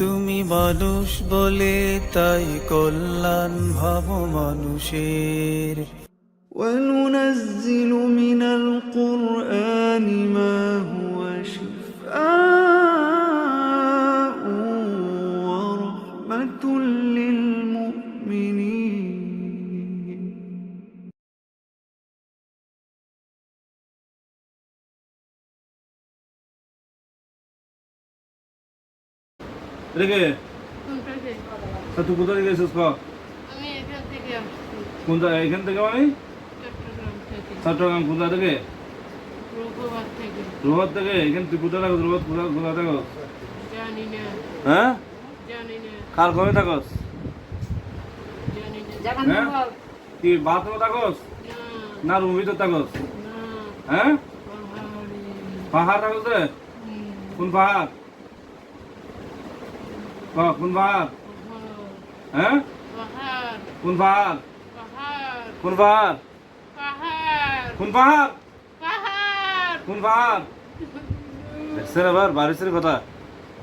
তুমি মানুষ বলে তাই কল্যাণ ভাব মানুষের وننزل من القرآن ما هو شفاء ورحمة রেগে তুই কোথায় গেছিস ক আমি এখান থেকে আসছি। কোন এখান থেকে মানে? চট্টগ্রাম থেকে। জায়গা থেকে রঘুবার থেকে। থেকে? এখানে তুই কোথায় থাকস রোবত কোথায় কোথায় না। হ্যাঁ? কার ঘরে থাকস? জানি না। হ্যাঁ? কি বাথরুমে থাকস? না। না রুম ভিতর থাকস? হ্যাঁ? পাহাড়। থাকস কোন পাহাড়? কোন পাহাড় হ্যাঁ কোন পাহাড় কোন পাহাড় কোন পাহাড় কোন পাহাড় দেখছেন আবার বারিশের কথা।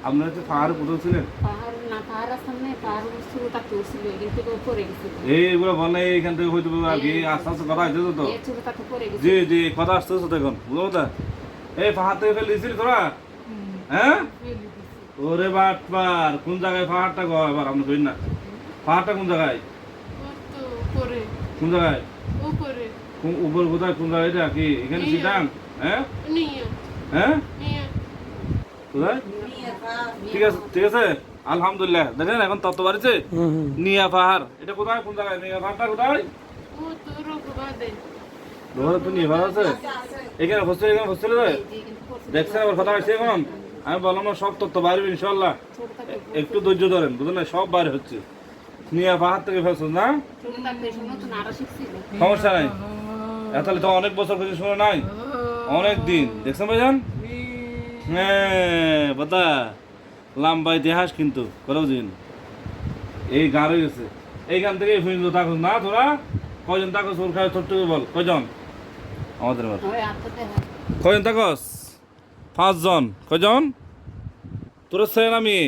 আপনারা হচ্ছে পাহাড়ে কোথাও ছিলেন? এইগুলো বলে এইখান থেকে হয়তো আর কি আস্তে আস্তে কথা হইতেছে তো। জি জি কথা আসতেছে তো এখন বুঝলো এই পাহাড় থেকে ফেলে দিয়েছিলি তোরা? হ্যাঁ। ওরে বাটপার কোন জায়গায় পাহাড়টা গো? এবার আপনি কইন না। পাহাড়টা কোন জায়গায়? কোন জায়গায়? উপরে। কোন উপর কোথায়? কোন জায়গায়? এটা কি? এখানে সিটাং? হ্যাঁ? হ্যাঁ? কোথায়? ঠিক আছে ঠিক আছে? আলহামদুলিল্লাহ। দেখেন এখন তত্ত্ব বাড়িছে? নিয়া পাহাড়। এটা কোথায়? কোন জায়গায়? নিয়া পাহাড়টা কোথায়? ও তো রঘুবাদে। রোহরে তো নিয়ে পাহাড় আছে? এখানে হোস্টেল এখানে হোস্টেলে দেখছেন আবার কথা হয়েছে এখন? আমি বললাম না, সব তথ্য বাইরে ইনশাল্লাহ একটু ধৈর্য ধরেন, বুঝলেন না সব বাইরে হচ্ছে। নিয়া পাহাড় থেকে ফেলছেন, না? সমস্যা নাই। তাহলে তো অনেক বছর কিছু শুনে নাই। অনেক দিন। দেখছেন ভাইজান? হ্যাঁ বাতা লম্বা ইতিহাস কিন্তু করাও দিন এই গাঁ রয়ে গেছে এইখান থেকে পর্যন্ত থাকুস না তোরা কয়জন থাকস ওর খায় করে বল। কয়জন? আমাদের কয়জন থাকস পাঁচজন। কয়জন? তোরা ছেলে না মেয়ে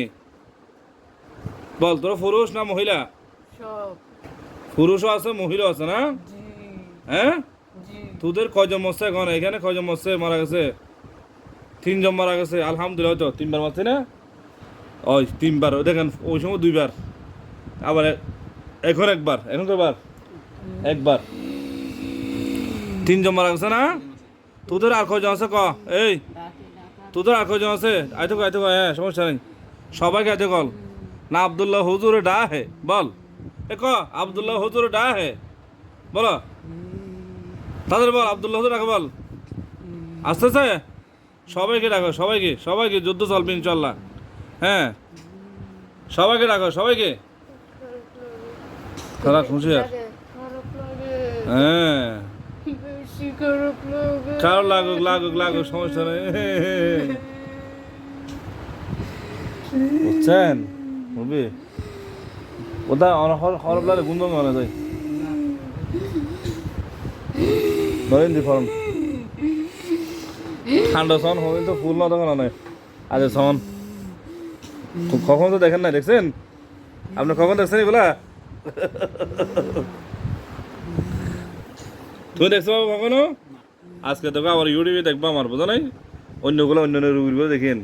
বল তোরা পুরুষ না মহিলা? পুরুষও আছে মহিলাও আছে না? হ্যাঁ? তোদের কয়জন মরছে এখন? এখানে কয়জন মরছে? মারা গেছে। তিনজন মারা গেছে। আলহামদুলিল্লাহ তো তিনবার মারছে না? ওই তিনবার। দেখেন ওই সময় দুইবার। আবার এখন একবার। এখন কয়বার? একবার। তিনজন মারা গেছে না? তোদের আর কয়জন আছে? ক। এই তোদের আর কয়জন আছে? আইতো আইতো হ্যাঁ সমস্যা নেই। সবাইকে আইতো কল না আবদুল্লাহ হুজুরে ডা হে বল। এ ক আবদুল্লাহ হুজুরে ডা হে বলো। তাদের বল আবদুল্লাহ হুজুর রাখো বল। আস্তে আসতেছে? সবাইকে ডাকো সবাইকে সবাইকে যুদ্ধ চলবে ইনশাল্লাহ হ্যাঁ। সবাইকে ডাকো সবাইকে। খারাপ খুশি আর হ্যাঁ। কারও লাগুক লাগুক লাগুক সমস্যা নেই। বুঝছেন বুঝবি ওটা হরফ লাগে গুন্দ মানে যাই ধরেন দি ফর্ম। ঠান্ডা সন হবেন তো ফুল না তখন অনেক আজ সন তো কখন তো দেখেন না দেখছেন? আপনি কখন দেখছেন এগুলা? তুমি দেখছ বাবু কখনো আজকে তোকে আবার ইউটিউবে দেখব আমার বোঝা নাই অন্যগুলো অন্য অন্য রুগীগুলো দেখেন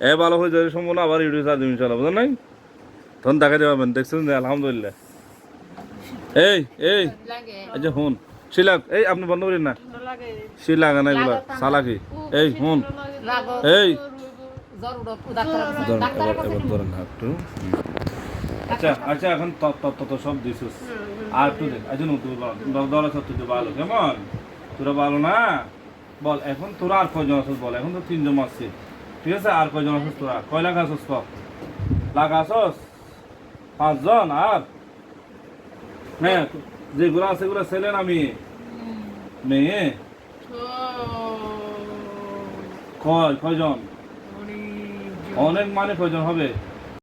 এ ভালো হয়ে যাওয়ার সম্ভাবনা আবার ইউটিউবে চার্জ ইনশাল্লাহ বোঝা নাই তখন দেখা যাবেন দেখছেন আলহামদুলিল্লাহ এই এই যে হুন শিলাক এই আপনি বন্ধ করেন না শিলাক না এগুলা চালাকি এই হুন লাগো এই জ্বর ধরেন, একটু আচ্ছা আচ্ছা এখন তত্ত্ব তো সব দিছিস। আর একটু দেখ আচ্ছা নতুন দরা ভালো কেমন? তোরা ভালো না? বল এখন তোরা আর কয়জন বল? এখন তো তিনজন আসছিস ঠিক আছে আর কয়জন আছিস তোরা? কয় লাখ ক লাখ আসস পাঁচজন আর? হ্যাঁ যেগুলো আছে সেগুলো ছেলে না মেয়ে? মেয়ে? কয় কয়জন? অনেক মানে কয়জন হবে?